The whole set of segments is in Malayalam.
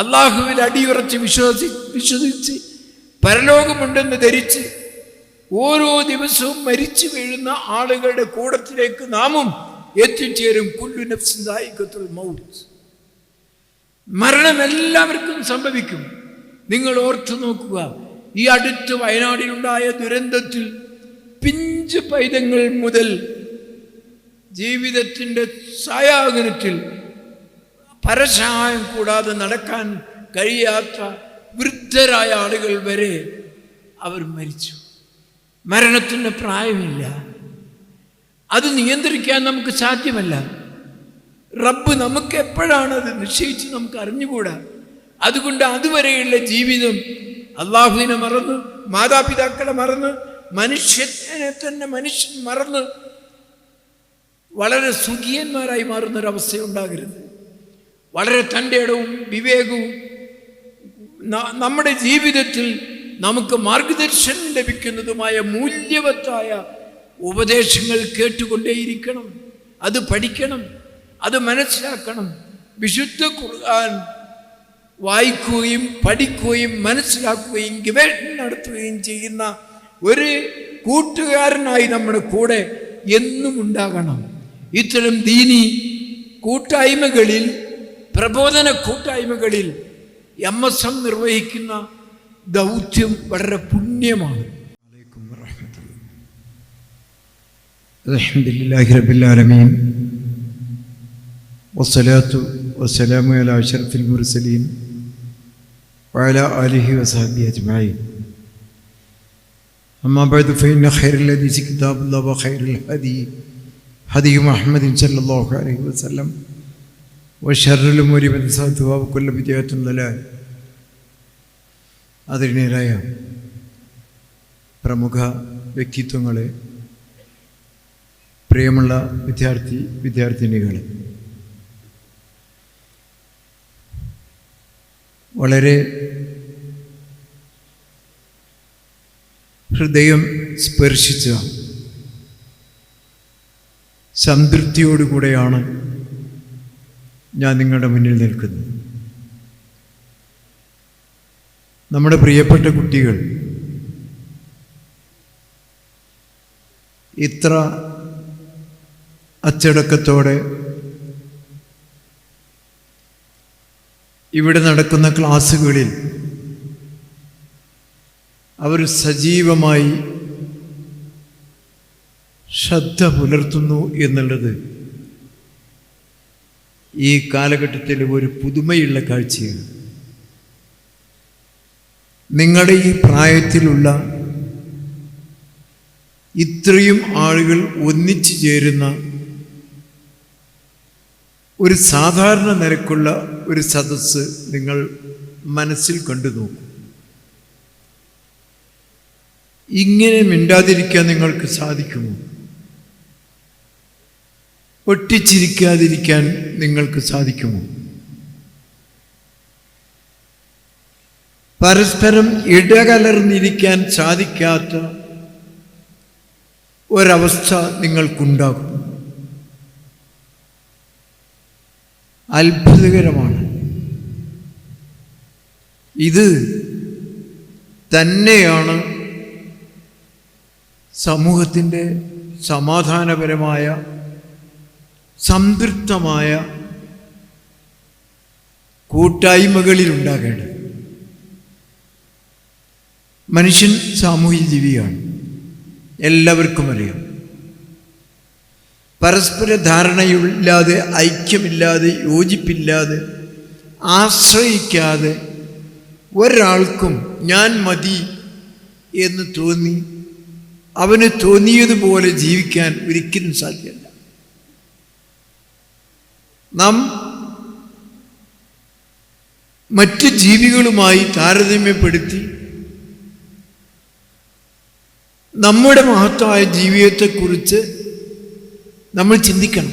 അള്ളാഹുവിൽ അടിയുറച്ച് വിശ്വസി വിശ്വസിച്ച് പരലോകമുണ്ടെന്ന് ധരിച്ച് ഓരോ ദിവസവും മരിച്ചു വീഴുന്ന ആളുകളുടെ കൂടത്തിലേക്ക് നാമും എത്തിച്ചേരും. കുല്ലു നഫ്സിൻ ദായിഖത്തുൽ മൗത്ത്. മരണം എല്ലാവർക്കും സംഭവിക്കും. നിങ്ങൾ ഓർത്തു നോക്കുക. ഈ അടുത്ത് വയനാടിലുണ്ടായ ദുരന്തത്തിൽ പിഞ്ച് പൈതങ്ങൾ മുതൽ ജീവിതത്തിന്റെ സായാഹനത്തിൽ പരസഹായം കൂടാതെ നടക്കാൻ കഴിയാത്ത വൃദ്ധരായ ആളുകൾ വരെ അവർ മരിച്ചു. മരണത്തിന് പ്രായമില്ല. അത് നിയന്ത്രിക്കാൻ നമുക്ക് സാധ്യമല്ല. റബ്ബ് നമുക്ക് എപ്പോഴാണ് അത് നിശ്ചയിച്ച് നമുക്ക് അറിഞ്ഞുകൂടാ? അതുകൊണ്ട് അതുവരെയുള്ള ജീവിതം അള്ളാഹുവിനെ മറന്ന് മാതാപിതാക്കളെ മറന്ന് മനുഷ്യനെ തന്നെ മനുഷ്യൻ മറന്ന് വളരെ സുഖിയന്മാരായി മാറുന്നൊരവസ്ഥ ഉണ്ടാകരുത് വളരെ തന്റെ ഇടവും വിവേകവും നമ്മുടെ ജീവിതത്തിൽ നമുക്ക് മാർഗദർശനം ലഭിക്കുന്നതുമായ മൂല്യവത്തായ ഉപദേശങ്ങൾ കേട്ടുകൊണ്ടേയിരിക്കണം. അത് പഠിക്കണം. അത് മനസ്സിലാക്കണം. വിശുദ്ധ ഖുർആൻ വായിക്കുകയും പഠിക്കുകയും മനസ്സിലാക്കുകയും ഗവേഷണം നടത്തുകയും ചെയ്യുന്ന ഒരു കൂട്ടുകാരനായി നമ്മുടെ കൂടെ എന്നും ഉണ്ടാകണം. ഇത്തരം ദീനി കൂട്ടായ്മകളിൽ പ്രബോധന കൂട്ടായ്മകളിൽ എം എസ് എം നിർവഹിക്കുന്ന ദൗത്യം വളരെ പുണ്യമാണ് الحمد لله رب العالمين والصلاة والسلام على أشرف المرسلين وعلى آله وصحبه أجمعين أما بعد فإن خير الحديث كتاب الله وخير الهدي هدي محمد صلى الله عليه وسلم വഷറിലും ഒരു ബന്ധുവാവ് കൊല്ലം വിദ്യാർത്ഥം തല അതിനേരായ പ്രമുഖ വ്യക്തിത്വങ്ങളെ പ്രിയമുള്ള വിദ്യാർത്ഥി വിദ്യാർത്ഥിനികളെ വളരെ ഹൃദയം സ്പർശിച്ച സംതൃപ്തിയോടുകൂടെയാണ് ഞാൻ നിങ്ങളുടെ മുന്നിൽ നിൽക്കുന്നു. നമ്മുടെ പ്രിയപ്പെട്ട കുട്ടികൾ ഇത്ര അച്ചടക്കത്തോടെ ഇവിടെ നടക്കുന്ന ക്ലാസ്സുകളിൽ അവർ സജീവമായി ശ്രദ്ധ പുലർത്തുന്നു എന്നുള്ളത് ഈ കാലഘട്ടത്തിൽ ഒരു പുതുമയുള്ള കാഴ്ചയാണ്. നിങ്ങളുടെ ഈ പ്രായത്തിലുള്ള ഇത്രയും ആളുകൾ ഒന്നിച്ചു ചേരുന്ന ഒരു സാധാരണ നിരക്കുള്ള ഒരു സദസ്സ് നിങ്ങൾ മനസ്സിൽ കണ്ടു നോക്കും. ഇങ്ങനെ മിണ്ടാതിരിക്കാൻ നിങ്ങൾക്ക് സാധിക്കുമോ? ഒട്ടിച്ചിരിക്കാതിരിക്കാൻ നിങ്ങൾക്ക് സാധിക്കുമോ? പരസ്പരം ഇടകലർന്നിരിക്കാൻ സാധിക്കാത്ത ഒരവസ്ഥ നിങ്ങൾക്കുണ്ടാകും. അത്ഭുതകരമാണ്. ഇത് തന്നെയാണ് സമൂഹത്തിന്റെ സമാധാനപരമായ സംതൃപ്തമായ കൂട്ടായ്മകളിൽ ഉണ്ടാകേണ്ടത് മനുഷ്യൻ സാമൂഹ്യ ജീവിയാണ്. എല്ലാവർക്കും അറിയാം. പരസ്പര ധാരണയില്ലാതെ ഐക്യമില്ലാതെ യോജിപ്പില്ലാതെ ആശ്രയിക്കാതെ ഒരാൾക്കും ഞാൻ മതി എന്ന് തോന്നി അവന് തോന്നിയതുപോലെ ജീവിക്കാൻ ഒരിക്കലും സാധ്യമല്ല. നാം മറ്റ് ജീവികളുമായി താരതമ്യപ്പെടുത്തി നമ്മുടെ മഹത്തായ ജീവിതത്തെക്കുറിച്ച് നമ്മൾ ചിന്തിക്കണം.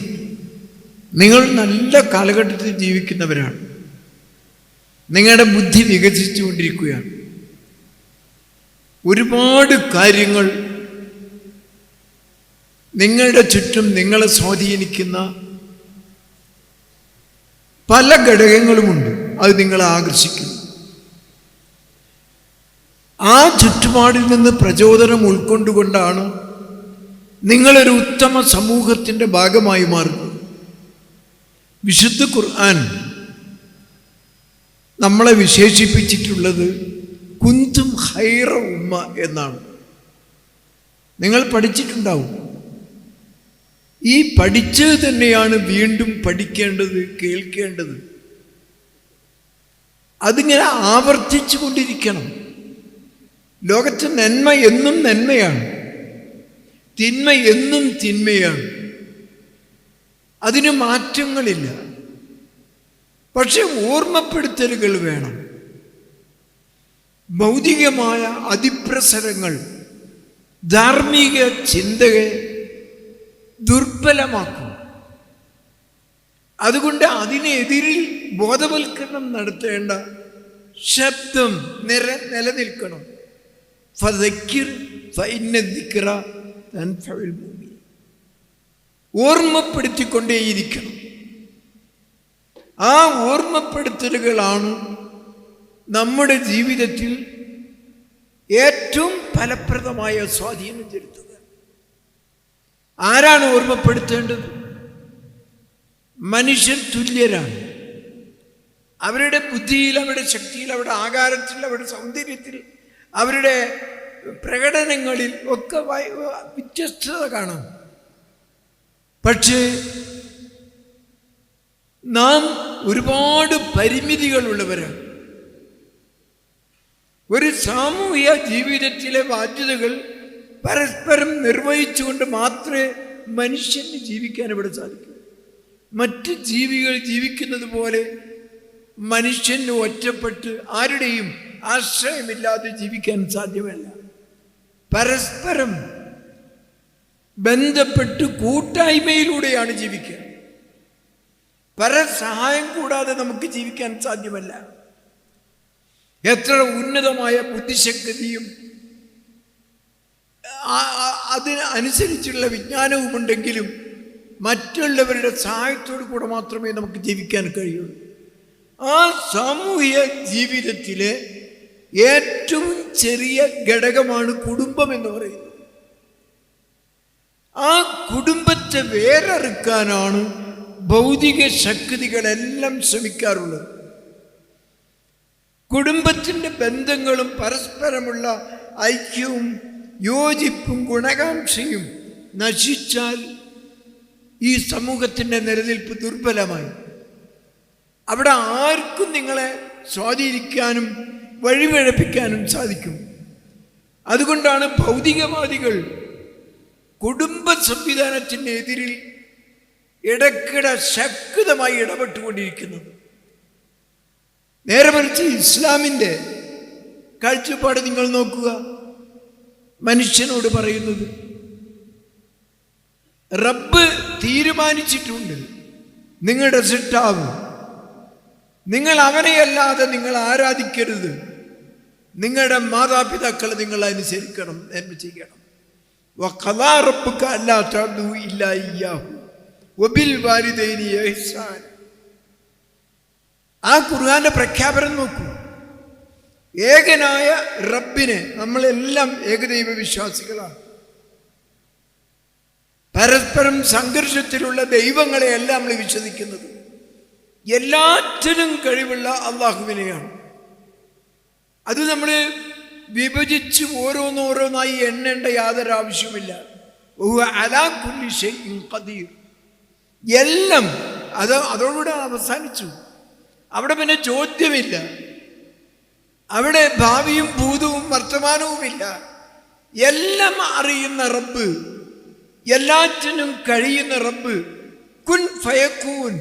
നിങ്ങൾ നല്ല കാലഘട്ടത്തിൽ ജീവിക്കുന്നവരാണ്. നിങ്ങളുടെ ബുദ്ധി വികസിച്ചുകൊണ്ടിരിക്കുകയാണ്. ഒരുപാട് കാര്യങ്ങൾ നിങ്ങളുടെ ചുറ്റും നിങ്ങളെ സ്വാധീനിക്കുന്ന പല ഘടകങ്ങളുമുണ്ട്. അത് നിങ്ങളെ ആകർഷിക്കുന്നു ആ ചുറ്റുപാടിൽ നിന്ന് പ്രചോദനം ഉൾക്കൊണ്ടുകൊണ്ടാണ് നിങ്ങളൊരു ഉത്തമ സമൂഹത്തിന്റെ ഭാഗമായി മാറുന്നത്. വിശുദ്ധ ഖുർആൻ നമ്മളെ വിശേഷിപ്പിച്ചിട്ടുള്ളത് കുന്തും ഹൈറ ഉമ്മ എന്നാണ്. നിങ്ങൾ പഠിച്ചിട്ടുണ്ടാവും. ഈ പഠിച്ചത് തന്നെയാണ് വീണ്ടും പഠിക്കേണ്ടത് കേൾക്കേണ്ടത്. അതിങ്ങനെ ആവർത്തിച്ചു കൊണ്ടിരിക്കണം. ലോകത്ത് നന്മ എന്നും നന്മയാണ്. തിന്മ എന്നും തിന്മയാണ്. അതിന് മാറ്റങ്ങളില്ല. പക്ഷെ ഓർമ്മപ്പെടുത്തലുകൾ വേണം. ഭൗതികമായ അതിപ്രസരങ്ങൾ ധാർമ്മിക ചിന്തയെ ദുർബലമാക്കും. അതുകൊണ്ട് അതിനെതിരിൽ ബോധവൽക്കരണം നടത്തേണ്ട ശബ്ദം നിര നിലനിൽക്കണം. ഓർമ്മപ്പെടുത്തിക്കൊണ്ടേയിരിക്കണം. ആ ഓർമ്മപ്പെടുത്തലുകളാണ് നമ്മുടെ ജീവിതത്തിൽ ഏറ്റവും ഫലപ്രദമായ സ്വാധീനം ചെലുത്തുക ആരാണ് ഓർമ്മപ്പെടുത്തേണ്ടത്? മനുഷ്യർ തുല്യരാണ്. അവരുടെ ബുദ്ധിയിൽ അവരുടെ ശക്തിയിൽ അവരുടെ ആകാരത്തിൽ അവരുടെ സൗന്ദര്യത്തിൽ അവരുടെ പ്രകടനങ്ങളിൽ ഒക്കെ വയ- വ്യത്യസ്തത കാണാം. പക്ഷേ നാം ഒരുപാട് പരിമിതികളുള്ളവരാണ്. ഒരു സാമൂഹിക ജീവിതത്തിലെ ബാധ്യതകൾ പരസ്പരം നിർവഹിച്ചുകൊണ്ട് മാത്രമേ മനുഷ്യന് ജീവിക്കാൻ ഇവിടെ സാധിക്കൂ. മറ്റ് ജീവികൾ ജീവിക്കുന്നത് പോലെ മനുഷ്യന് ഒറ്റപ്പെട്ട് ആരുടെയും ആശ്രയമില്ലാതെ ജീവിക്കാൻ സാധ്യമല്ല. പരസ്പരം ബന്ധപ്പെട്ട് കൂട്ടായ്മയിലൂടെയാണ് ജീവിക്കുക. പരസഹായം കൂടാതെ നമുക്ക് ജീവിക്കാൻ സാധ്യമല്ല. എത്ര ഉന്നതമായ ബുദ്ധിശക്തിയും അതിന് അനുസരിച്ചുള്ള വിജ്ഞാനവും ഉണ്ടെങ്കിലും മറ്റുള്ളവരുടെ സഹായത്തോടു കൂടെ മാത്രമേ നമുക്ക് ജീവിക്കാൻ കഴിയുള്ളൂ. ആ സാമൂഹിക ജീവിതത്തിലെ ഏറ്റവും ചെറിയ ഘടകമാണ് കുടുംബം എന്ന് പറയുന്നത്. ആ കുടുംബത്തെ വേറെറുക്കാനാണ് ഭൗതിക ശക്തികളെല്ലാം ശ്രമിക്കാറുള്ളത്. കുടുംബത്തിന്റെ ബന്ധങ്ങളും പരസ്പരമുള്ള ഐക്യവും യോജിപ്പും ഗുണകാംക്ഷയും നശിച്ചാൽ ഈ സമൂഹത്തിന്റെ നിലനിൽപ്പ് ദുർബലമായി. അവിടെ ആർക്കും നിങ്ങളെ സ്വാധീനിക്കാനും വഴിവഴപ്പിക്കാനും സാധിക്കും. അതുകൊണ്ടാണ് ഭൗതികവാദികൾ കുടുംബ സംവിധാനത്തിനെതിരിൽ ഇടയ്ക്കിടെ ശക്തമായി ഇടപെട്ടുകൊണ്ടിരിക്കുന്നത്. നേരെ മറിച്ച് ഇസ്ലാമിന്റെ കാഴ്ചപ്പാട് നിങ്ങൾ നോക്കുക. മനുഷ്യനോട് പറയുന്നത്. റബ്ബ് തീരുമാനിച്ചിട്ടുണ്ട്. നിങ്ങളുടെ സിട്ടാവ് നിങ്ങൾ അവനെയല്ലാതെ നിങ്ങൾ ആരാധിക്കരുത്. നിങ്ങളുടെ മാതാപിതാക്കൾ നിങ്ങൾ അനുസരിക്കണം എന്ന് ചെയ്യണം. വഖദാ റബ്ബുക ഇല്ല ആ ഖുർആന്റെ പ്രഖ്യാപനം നോക്കൂ. ഏകനായ റബ്ബിനെ നമ്മളെല്ലാം ഏകദൈവ വിശ്വാസികളാണ് പരസ്പരം സംഘർഷത്തിലുള്ള ദൈവങ്ങളെയല്ല നമ്മൾ വിശ്വസിക്കുന്നത്. എല്ലാറ്റിനും കഴിവുള്ള അള്ളാഹുവിനെയാണ്. അത് നമ്മൾ വിഭജിച്ച് ഓരോന്നോരോന്നായി എണ്ണേണ്ട യാതൊരു ആവശ്യമില്ല എല്ലാം അത് അതോടുകൂടെ അവസാനിച്ചു. അവിടെ പിന്നെ ചോദ്യമില്ല. അവിടെ ഭാവിയും ഭൂതവും വർത്തമാനവുമില്ല. എല്ലാം അറിയുന്ന റബ്ബ് എല്ലാറ്റിനും കഴിയുന്ന റബ്ബ്. കുൻ ഫയക്കൂൻ.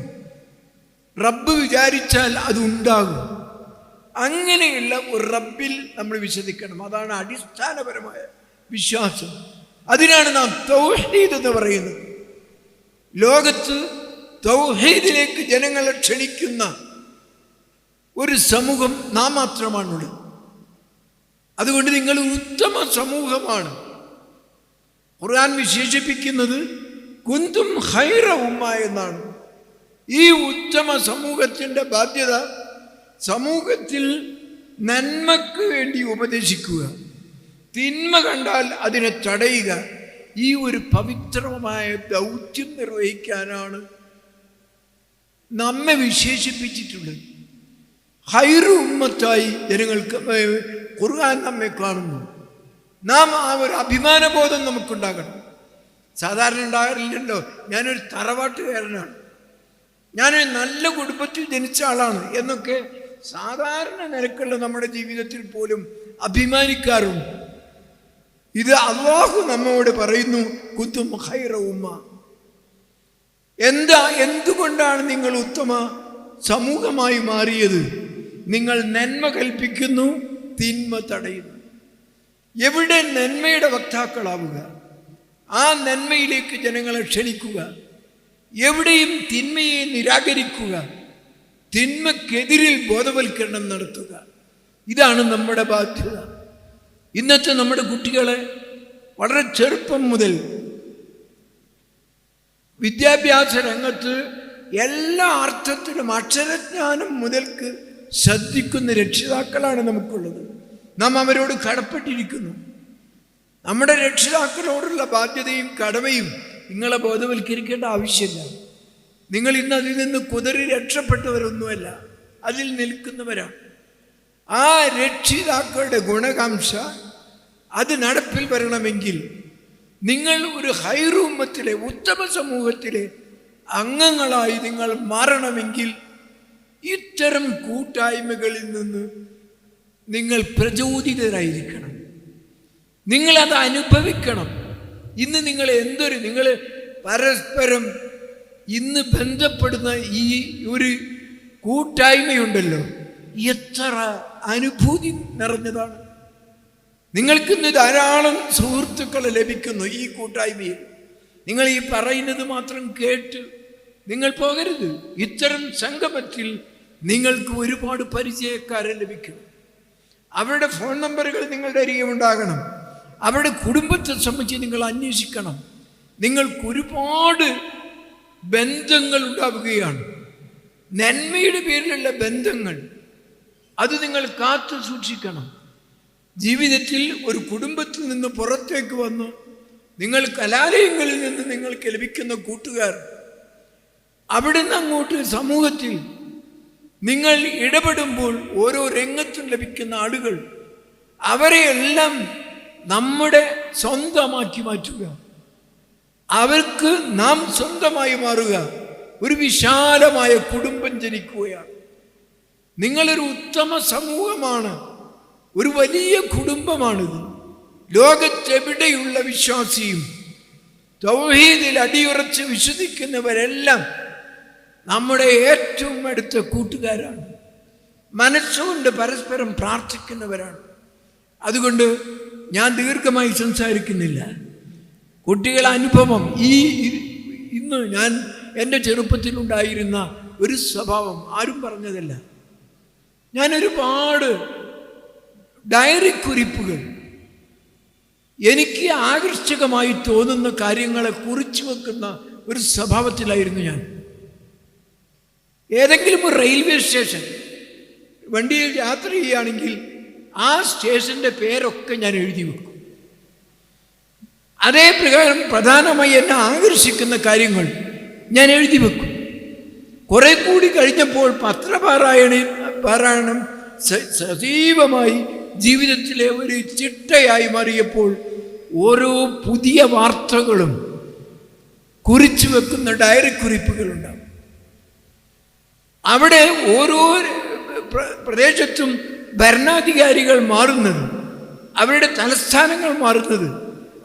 റബ്ബ് വിചാരിച്ചാൽ അത് ഉണ്ടാകും. അങ്ങനെയുള്ള ഒരു റബ്ബിൽ നമ്മൾ വിശ്വസിക്കണം. അതാണ് അടിസ്ഥാനപരമായ വിശ്വാസം. അതിനാണ് നാം തൗഹീദ് എന്ന് പറയുന്നത്. ലോകത്ത് തൗഹീദിലേക്ക് ജനങ്ങളെ ക്ഷണിക്കുന്ന ഒരു സമൂഹം നാം മാത്രമാണുള്ളത്. അതുകൊണ്ട് നിങ്ങൾ ഉത്തമ സമൂഹമാണ്. ഖുർആൻ വിശേഷിപ്പിക്കുന്നത് കുന്തും ഹൈറ ഉമ്മ എന്നാണ്. ഈ ഉത്തമ സമൂഹത്തിന്റെ ബാധ്യത സമൂഹത്തിൽ നന്മക്ക് വേണ്ടി ഉപദേശിക്കുക. തിന്മ കണ്ടാൽ അതിനെ തടയുക. ഈ ഒരു പവിത്രമായ ദൗത്യം നിർവഹിക്കാനാണ് നമ്മെ വിശേഷിപ്പിച്ചിട്ടുള്ളത്. ഹൈറു ഉമ്മത്തായി ജനങ്ങൾക്ക് ഖുർആൻ നമ്മെ കാണുന്നു. നാം ആ ഒരു അഭിമാനബോധം നമുക്കുണ്ടാകണം. സാധാരണ ഉണ്ടാകാറില്ലല്ലോ. ഞാനൊരു തറവാട്ടുകാരനാണ്. ഞാനൊരു നല്ല കുടുംബത്തിൽ ജനിച്ച ആളാണ് എന്നൊക്കെ സാധാരണ നിരക്കുള്ള നമ്മുടെ ജീവിതത്തിൽ പോലും അഭിമാനിക്കാറുണ്ട്. ഇത് അള്ളാഹു നമ്മോട് പറയുന്നു കുത്തും ഹൈറ ഉമ്മ. എന്താ എന്തുകൊണ്ടാണ് നിങ്ങൾ ഉത്തമ സമൂഹമായി മാറിയത്? നിങ്ങൾ നന്മ കൽപ്പിക്കുന്നു തിന്മ തടയുന്നു. എവിടെ നന്മയുടെ വക്താക്കളാവുക? ആ നന്മയിലേക്ക് ജനങ്ങളെ ക്ഷണിക്കുക. എവിടെയും തിന്മയെ നിരാകരിക്കുക. തിന്മക്കെതിരിൽ ബോധവൽക്കരണം നടത്തുക. ഇതാണ് നമ്മുടെ ബാധ്യത. ഇന്നത്തെ നമ്മുടെ കുട്ടികളെ വളരെ ചെറുപ്പം മുതൽ വിദ്യാഭ്യാസ രംഗത്ത് എല്ലാ അർത്ഥത്തിലും അക്ഷരജ്ഞാനം മുതൽക്ക് ശ്രദ്ധിക്കുന്ന രക്ഷിതാക്കളാണ് നമുക്കുള്ളത്. നാം അവരോട് കടപ്പെട്ടിരിക്കുന്നു. നമ്മുടെ രക്ഷിതാക്കളോടുള്ള ബാധ്യതയും കടമയും നിങ്ങളെ ബോധവൽക്കരിക്കേണ്ട ആവശ്യമില്ല. നിങ്ങൾ ഇന്ന് അതിൽ നിന്ന് കുതിരി രക്ഷപ്പെട്ടവരൊന്നുമല്ല. അതിൽ നിൽക്കുന്നവരാണ് ആ രക്ഷിതാക്കളുടെ ഗുണകാംക്ഷ അത് നടപ്പിൽ വരണമെങ്കിൽ നിങ്ങൾ ഒരു ഹൈറൂമത്തിലെ ഉത്തമ സമൂഹത്തിലെ അംഗങ്ങളായി നിങ്ങൾ മാറണമെങ്കിൽ ഇത്തരം കൂട്ടായ്മകളിൽ നിന്ന് നിങ്ങൾ പ്രചോദിതരായിരിക്കണം. നിങ്ങളത് അനുഭവിക്കണം. ഇന്ന് നിങ്ങൾ എന്തൊരു നിങ്ങൾ പരസ്പരം ഇന്ന് ബന്ധപ്പെടുന്ന ഈ ഒരു കൂട്ടായ്മയുണ്ടല്ലോ. എത്ര അനുഭൂതി നിറഞ്ഞതാണ്. നിങ്ങൾക്കിന്ന് ധാരാളം സുഹൃത്തുക്കൾ ലഭിക്കുന്നു ഈ കൂട്ടായ്മയിൽ. നിങ്ങൾ ഈ പറയുന്നത് മാത്രം കേട്ട് നിങ്ങൾ പോകരുത്. ഇത്തരം സംഗമത്തിൽ നിങ്ങൾക്ക് ഒരുപാട് പരിചയക്കാരെ ലഭിക്കും. അവരുടെ ഫോൺ നമ്പറുകൾ നിങ്ങളുടെ അരികെ ഉണ്ടാകണം. അവരുടെ കുടുംബത്തെ സംബന്ധിച്ച് നിങ്ങൾ അന്വേഷിക്കണം. നിങ്ങൾക്ക് ഒരുപാട് ബന്ധങ്ങൾ ഉണ്ടാവുകയാണ്. നന്മയുടെ പേരിലുള്ള ബന്ധങ്ങൾ. അത് നിങ്ങൾ കാത്തു സൂക്ഷിക്കണം. ജീവിതത്തിൽ ഒരു കുടുംബത്തിൽ നിന്ന് പുറത്തേക്ക് വന്ന് നിങ്ങൾ കലാലയങ്ങളിൽ നിന്ന് നിങ്ങൾക്ക് ലഭിക്കുന്ന കൂട്ടുകാർ അവിടുന്ന് അങ്ങോട്ട് സമൂഹത്തിൽ നിങ്ങൾ ഇടപെടുമ്പോൾ ഓരോ രംഗത്തും ലഭിക്കുന്ന ആളുകൾ അവരെയെല്ലാം നമ്മുടെ സ്വന്തമാക്കി മാറ്റുക. അവർക്ക് നാം സ്വന്തമായി മാറുക. ഒരു വിശാലമായ കുടുംബം ജനിക്കുകയാണ്. നിങ്ങളൊരു ഉത്തമ സമൂഹമാണ്. ഒരു വലിയ കുടുംബമാണിത്. ലോകത്തെവിടെയുള്ള വിശ്വാസിയും തൗഹീദിൽ അടിയുറച്ച് വിശ്വസിക്കുന്നവരെല്ലാം നമ്മുടെ ഏറ്റവും അടുത്ത കൂട്ടുകാരാണ്. മനസ്സുകൊണ്ട് പരസ്പരം പ്രാർത്ഥിക്കുന്നവരാണ്. അതുകൊണ്ട് ഞാൻ ദീർഘമായി സംസാരിക്കുന്നില്ല. കുട്ടികളെ അനുഭവം ഈ ഇന്ന് ഞാൻ എന്റെ ചെറുപ്പത്തിലുണ്ടായിരുന്ന ഒരു സ്വഭാവം ആരും പറഞ്ഞതല്ല. ഞാൻ ഒരുപാട് ഡയറി കുറിപ്പുകൾ. എനിക്ക് ആകർഷകമായി തോന്നുന്ന കാര്യങ്ങളെ കുറിച്ചു വെക്കുന്ന ഒരു സ്വഭാവത്തിലായിരുന്നു ഞാൻ. ഏതെങ്കിലും ഒരു റെയിൽവേ സ്റ്റേഷൻ വണ്ടിയിൽ യാത്ര ചെയ്യുകയാണെങ്കിൽ ആ സ്റ്റേഷന്റെ പേരൊക്കെ ഞാൻ എഴുതി വെക്കും. അതേ പ്രകാരം പ്രധാനമായി എന്നെ ആകർഷിക്കുന്ന കാര്യങ്ങൾ ഞാൻ എഴുതി വെക്കും. കുറെ കൂടി കഴിഞ്ഞപ്പോൾ പത്രപാരായണ പാരായണം സജീവമായി ജീവിതത്തിലെ ഒരു ചിട്ടയായി മാറിയപ്പോൾ ഓരോ പുതിയ വാർത്തകളും കുറിച്ചു വെക്കുന്ന ഡയറി കുറിപ്പുകളുണ്ടാവും. അവിടെ ഓരോ പ്രദേശത്തും ഭരണാധികാരികൾ മാറുന്നത് അവരുടെ തലസ്ഥാനങ്ങൾ മാറുന്നത്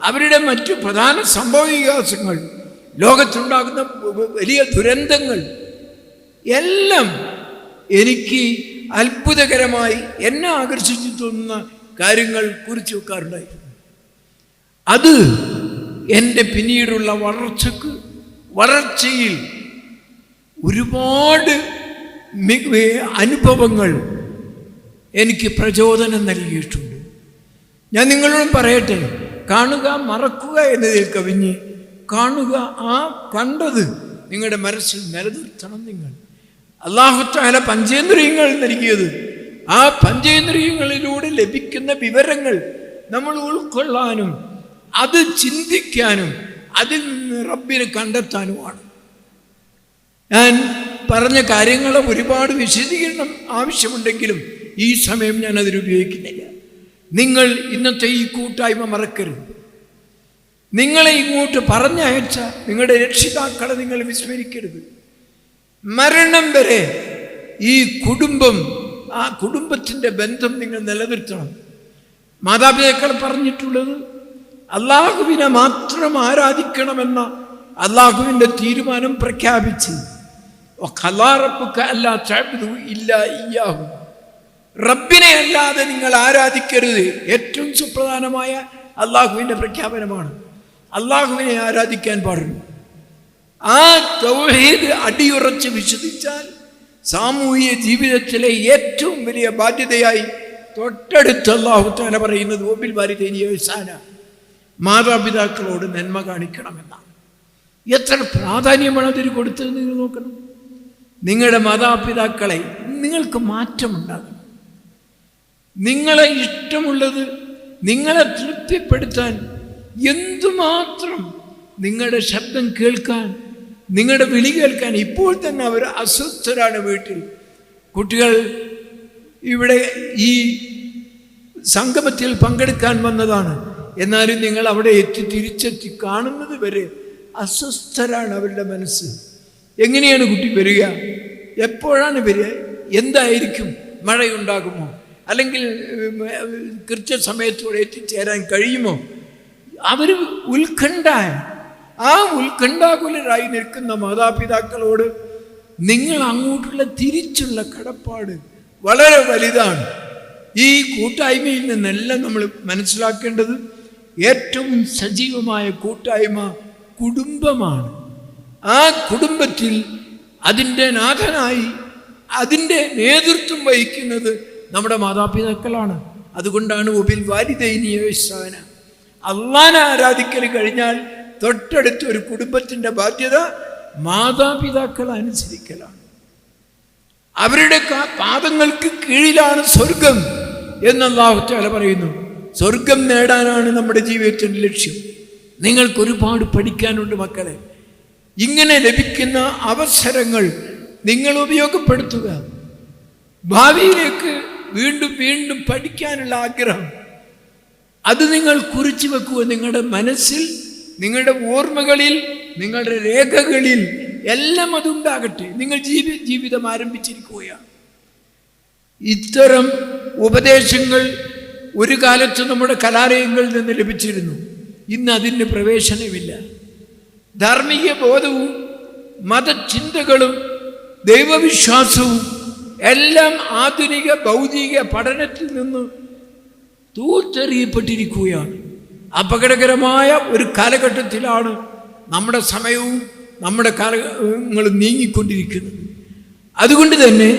അവരുടെ മറ്റു പ്രധാന സംഭവ വികാസങ്ങൾ ലോകത്തുണ്ടാകുന്ന വലിയ ദുരന്തങ്ങൾ എല്ലാം എനിക്ക് അത്ഭുതകരമായി എന്നെ ആകർഷിച്ചു തോന്നുന്ന കാര്യങ്ങൾ കുറിച്ചു വെക്കാറുണ്ടായിരുന്നു. അത് എന്റെ പിന്നീടുള്ള വളർച്ചക്ക് വളർച്ചയിൽ ഒരുപാട് അനുഭവങ്ങൾ എനിക്ക് പ്രചോദനം നൽകിയിട്ടുണ്ട്. ഞാൻ നിങ്ങളോട് പറയട്ടെ കാണുക മറക്കുക എന്നതിൽ കവിഞ്ഞ് കാണുക ആ കണ്ടത് നിങ്ങളുടെ മനസ്സിൽ നിലനിർത്തണം നിങ്ങൾ. അള്ളാഹുത്താല പഞ്ചേന്ദ്രിയങ്ങൾ നൽകിയത്. ആ പഞ്ചേന്ദ്രിയങ്ങളിലൂടെ ലഭിക്കുന്ന വിവരങ്ങൾ നമ്മൾ ഉൾക്കൊള്ളാനും അത് ചിന്തിക്കാനും അതിൽ നിന്ന് റബ്ബിനെ കണ്ടെത്താനുമാണ്. ഞാൻ പറഞ്ഞ കാര്യങ്ങൾ ഒരുപാട് വിശദീകരണം ആവശ്യമുണ്ടെങ്കിലും ഈ സമയം ഞാൻ അതിനുപയോഗിക്കുന്നില്ല നിങ്ങൾ ഇന്നത്തെ ഈ കൂട്ടായ്മ മറക്കരുത്. നിങ്ങളെ ഇങ്ങോട്ട് പറഞ്ഞയച്ച നിങ്ങളുടെ രക്ഷിതാക്കളെ നിങ്ങൾ വിസ്മരിക്കരുത്. മരണം വരെ ഈ കുടുംബം ആ കുടുംബത്തിന്റെ ബന്ധം നിങ്ങൾ നിലനിർത്തണം. മാതാപിതാക്കൾ പറഞ്ഞിട്ടുള്ളത് അള്ളാഹുവിനെ മാത്രം ആരാധിക്കണമെന്ന അള്ളാഹുവിന്റെ തീരുമാനം പ്രഖ്യാപിച്ച് റബ്ബിനെ അല്ലാതെ നിങ്ങൾ ആരാധിക്കരുത്. ഏറ്റവും സുപ്രധാനമായ അള്ളാഹുവിന്റെ പ്രഖ്യാപനമാണ്. അള്ളാഹുവിനെ ആരാധിക്കാൻ പാടുള്ളൂ. ആ തൗഹീദ് അടിയുറച്ച് വിശ്വസിച്ചാൽ സാമൂഹിക ജീവിതത്തിലെ ഏറ്റവും വലിയ ബാധ്യതയായി തൊട്ടടുത്ത് അള്ളാഹു താല പറയുന്നത് ഒബിൽ വാരിതേനിയസാന മാതാപിതാക്കളോട് നന്മ കാണിക്കണമെന്നാണ്. എത്ര പ്രാധാന്യമാണ് അതിന് കൊടുത്തത് നിങ്ങൾ നോക്കണം. നിങ്ങളുടെ മാതാപിതാക്കളെ നിങ്ങൾക്ക് മാറ്റമുണ്ടാകും നിങ്ങളെ ഇഷ്ടമുള്ളത് നിങ്ങളെ തൃപ്തിപ്പെടുത്താൻ എന്തുമാത്രം നിങ്ങളുടെ ശബ്ദം കേൾക്കാൻ നിങ്ങളുടെ വിളി കേൾക്കാൻ ഇപ്പോൾ തന്നെ അവർ അസ്വസ്ഥരാണ് വീട്ടിൽ. കുട്ടികൾ ഇവിടെ ഈ സംഗമത്തിൽ പങ്കെടുക്കാൻ വന്നതാണ്. എന്നാലും നിങ്ങൾ അവിടെ എത്തി തിരിച്ചെത്തി കാണുന്നത് വരെ അസ്വസ്ഥരാണ് അവരുടെ മനസ്സ്. എങ്ങനെയാണ് കുട്ടി വരിക? എപ്പോഴാണ് ഇവർ എന്തായിരിക്കും? മഴയുണ്ടാകുമോ? അല്ലെങ്കിൽ കൃത്യ കൃത്യസമയത്തോടെ എത്തിച്ചേരാൻ കഴിയുമോ? അവർ ഉത്കണ്ഠ ആ ഉത്കണ്ഠാകുലരായി നിൽക്കുന്ന മാതാപിതാക്കളോട് നിങ്ങൾ അങ്ങോട്ടുള്ള തിരിച്ചുള്ള കടപ്പാട് വളരെ വലുതാണ്. ഈ കൂട്ടായ്മയിൽ നിന്നെല്ലാം നമ്മൾ മനസ്സിലാക്കേണ്ടത് ഏറ്റവും സജീവമായ കൂട്ടായ്മ കുടുംബമാണ്. ആ കുടുംബത്തിൽ അതിന്റെ നാഥനായി അതിന്റെ നേതൃത്വം വഹിക്കുന്നത് നമ്മുടെ മാതാപിതാക്കളാണ്. അതുകൊണ്ടാണ് ഒബിൽ വാരിദൈനിയസ്ഥാന അള്ളാനെ ആരാധിക്കൽ കഴിഞ്ഞാൽ തൊട്ടടുത്ത ഒരു കുടുംബത്തിന്റെ ബാധ്യത മാതാപിതാക്കൾ അനുസരിക്കലാണ്. അവരുടെ പാദങ്ങൾക്ക് കീഴിലാണ് സ്വർഗം എന്ന് അള്ളാഹുത്താല പറയുന്നു. സ്വർഗം നേടാനാണ് നമ്മുടെ ജീവിതത്തിന്റെ ലക്ഷ്യം. നിങ്ങൾക്ക് ഒരുപാട് പഠിക്കാനുണ്ട് മക്കളെ. ഇങ്ങനെ ലഭിക്കുന്ന അവസരങ്ങൾ നിങ്ങൾ ഉപയോഗപ്പെടുത്തുക. ഭാവിയിലേക്ക് വീണ്ടും വീണ്ടും പഠിക്കാനുള്ള ആഗ്രഹം. അത് നിങ്ങൾ കുറിച്ചു വെക്കുക. നിങ്ങളുടെ മനസ്സിൽ നിങ്ങളുടെ ഓർമ്മകളിൽ നിങ്ങളുടെ രേഖകളിൽ എല്ലാം അതുണ്ടാകട്ടെ. നിങ്ങൾ ജീവി ജീവിതം ആരംഭിച്ചിരിക്കുകയാണ്. ഇത്തരം ഉപദേശങ്ങൾ ഒരു കാലത്ത് നമ്മുടെ കലാലയങ്ങളിൽ നിന്ന് ലഭിച്ചിരുന്നു. ഇന്ന് അതിന് പ്രവേശനമില്ല. ധാർമ്മിക ബോധവും മതചിന്തകളും ദൈവവിശ്വാസവും എല്ലാം ആധുനിക ഭൗതിക പഠനത്തിൽ നിന്ന് തൂത്തെറിയപ്പെട്ടിരിക്കുകയാണ്. അപകടകരമായ ഒരു കാലഘട്ടത്തിലാണ് നമ്മുടെ സമയവും നമ്മുടെ കാലങ്ങളും നീങ്ങിക്കൊണ്ടിരിക്കുന്നത്. അതുകൊണ്ട് തന്നെ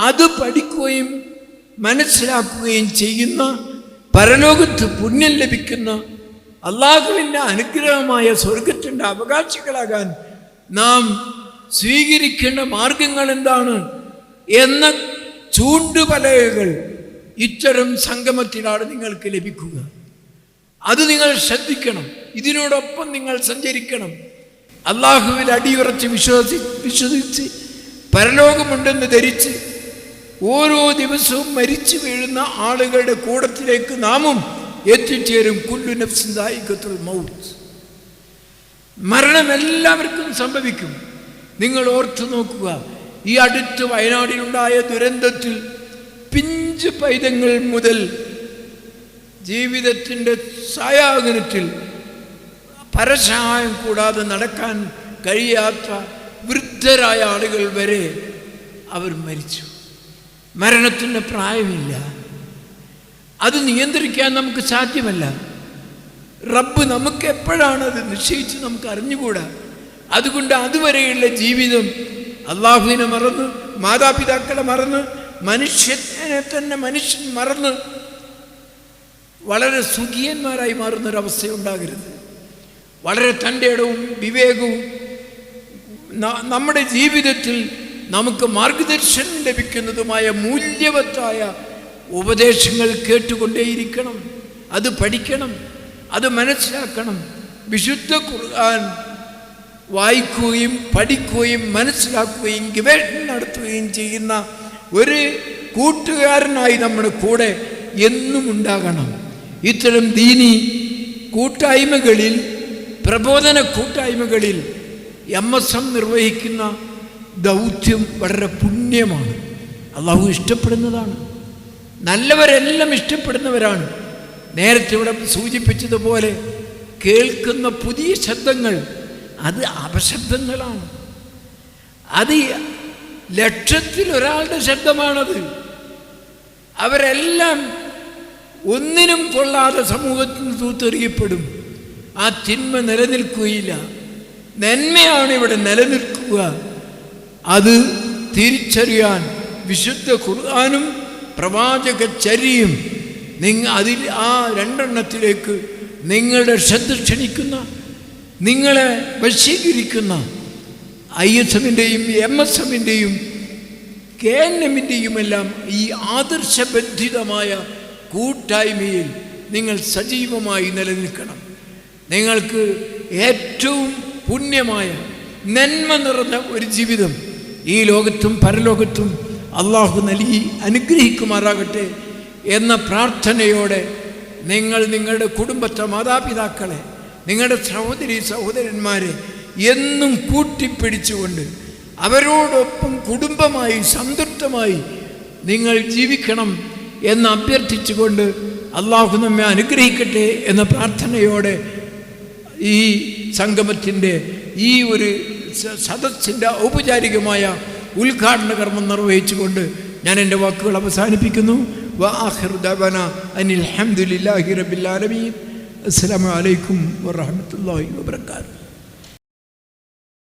അത് പഠിക്കുകയും മനസ്സിലാക്കുകയും ചെയ്യുന്ന പരലോകത്ത് പുണ്യം ലഭിക്കുന്ന അള്ളാഹുവിന്റെ അനുഗ്രഹമായ സ്വർഗത്തിന്റെ അവകാശികളാകാൻ നാം സ്വീകരിക്കേണ്ട മാർഗങ്ങൾ എന്താണ് എന്ന ചൂണ്ടുപലകകൾ ഇത്തരം സംഗമത്തിലാണ് നിങ്ങൾക്ക് ലഭിക്കുക. അത് നിങ്ങൾ ശ്രദ്ധിക്കണം. ഇതിനോടൊപ്പം നിങ്ങൾ സഞ്ചരിക്കണം. അള്ളാഹുവിൽ അടിയുറച്ച് വിശ്വസി വിശ്വസിച്ച് പരലോകമുണ്ടെന്ന് ധരിച്ച് ഓരോ ദിവസവും മരിച്ചു വീഴുന്ന ആളുകളുടെ കൂടത്തിലേക്ക് നാമും എത്തിച്ചേരും കുല്ലു നഫ്സിന്തായിക്കത്തുൽ മൗത്ത്. മരണം എല്ലാവർക്കും സംഭവിക്കും. നിങ്ങൾ ഓർത്തു നോക്കുക ഈ അടുത്ത് വയനാടിലുണ്ടായ ദുരന്തത്തിൽ പിഞ്ച് പൈതങ്ങൾ മുതൽ ജീവിതത്തിന്റെ സായാഹനത്തിൽ പരസഹായം കൂടാതെ നടക്കാൻ കഴിയാത്ത വൃദ്ധരായ ആളുകൾ വരെ അവർ മരിച്ചു. മരണത്തിന്റെ പ്രായമില്ല. അത് നിയന്ത്രിക്കാൻ നമുക്ക് സാധ്യമല്ല. റബ്ബ് നമുക്ക് എപ്പോഴാണ് അത് നിശ്ചയിച്ച് നമുക്ക് അറിഞ്ഞുകൂടാ? അതുകൊണ്ട് അതുവരെയുള്ള ജീവിതം അള്ളാഹുവിനെ മറന്ന് മാതാപിതാക്കളെ മറന്ന് മനുഷ്യനെ തന്നെ മനുഷ്യൻ മറന്ന് വളരെ സുഖിയന്മാരായി മാറുന്നൊരവസ്ഥയുണ്ടാകരുത്. വളരെ തന്റെ ഇടവും വിവേകവും നമ്മുടെ ജീവിതത്തിൽ നമുക്ക് മാർഗദർശനം ലഭിക്കുന്നതുമായ മൂല്യവത്തായ ഉപദേശങ്ങൾ കേട്ടുകൊണ്ടേയിരിക്കണം. അത് പഠിക്കണം. അത് മനസ്സിലാക്കണം. വിശുദ്ധ ഖുർആൻ വായിക്കുകയും പഠിക്കുകയും മനസ്സിലാക്കുകയും ഗവേഷണം നടത്തുകയും ചെയ്യുന്ന ഒരു കൂട്ടുകാരനായി നമ്മുടെ കൂടെ എന്നും ഉണ്ടാകണം. ഇത്തരം ദീനി കൂട്ടായ്മകളിൽ പ്രബോധന കൂട്ടായ്മകളിൽ എം എസ് എം നിർവഹിക്കുന്ന ദൗത്യം വളരെ പുണ്യമാണ്. അള്ളാഹു ഇഷ്ടപ്പെടുന്നതാണ്. നല്ലവരെല്ലാം ഇഷ്ടപ്പെടുന്നവരാണ്. നേരത്തെ ഇവിടെ സൂചിപ്പിച്ചതുപോലെ കേൾക്കുന്ന പുതിയ ശബ്ദങ്ങൾ അത് അപശബ്ദങ്ങളാണ്. അത് ലക്ഷത്തിൽ ഒരാളുടെ ശബ്ദമാണത്. അവരെല്ലാം ഒന്നിനും കൊള്ളാതെ സമൂഹത്തിൽ തൂത്തെറിയപ്പെടും. ആ തിന്മ നിലനിൽക്കുകയില്ല. നന്മയാണ് ഇവിടെ നിലനിൽക്കുക. അത് തിരിച്ചറിയാൻ വിശുദ്ധ ഖുർആാനും പ്രവാചക ചരിയും നിങ്ങൾ അതിൽ ആ രണ്ടെണ്ണത്തിലേക്ക് നിങ്ങളുടെ ശ്രദ്ധ ക്ഷണിക്കുന്ന നിങ്ങളെ വശീകരിക്കുന്ന ഐ എസ് എമ്മിന്റെയും എം എസ് എമ്മിന്റെയും കെ എൻ എമ്മിന്റെയുമെല്ലാം ഈ ആദർശബന്ധിതമായ കൂട്ടായ്മയിൽ നിങ്ങൾ സജീവമായി നിലനിൽക്കണം. നിങ്ങൾക്ക് ഏറ്റവും പുണ്യമായ നന്മ നിറഞ്ഞ ഒരു ജീവിതം ഈ ലോകത്തും പരലോകത്തും അള്ളാഹു നൽകി അനുഗ്രഹിക്കുമാറാകട്ടെ എന്ന പ്രാർത്ഥനയോടെ നിങ്ങൾ നിങ്ങളുടെ കുടുംബത്തെ മാതാപിതാക്കളെ നിങ്ങളുടെ സഹോദരി സഹോദരന്മാരെ എന്നും കൂട്ടിപ്പിടിച്ചുകൊണ്ട് അവരോടൊപ്പം കുടുംബമായി സംതൃപ്തമായി നിങ്ങൾ ജീവിക്കണം എന്ന് അഭ്യർത്ഥിച്ചുകൊണ്ട് അള്ളാഹു നമ്മെ അനുഗ്രഹിക്കട്ടെ എന്ന പ്രാർത്ഥനയോടെ ഈ സംഗമത്തിന്റെ ഈ ഒരു സദസ്സിന്റെ ഔപചാരികമായ ഉദ്ഘാടന കർമ്മം നിർവഹിച്ചുകൊണ്ട് ഞാൻ എന്റെ വാക്കുകൾ അവസാനിപ്പിക്കുന്നു. വാഹിർ ദവന അനിൽ അഹമ്മദില്ലാഹി വാഹമത്തല്ലാഹി വബർക്കാത്തു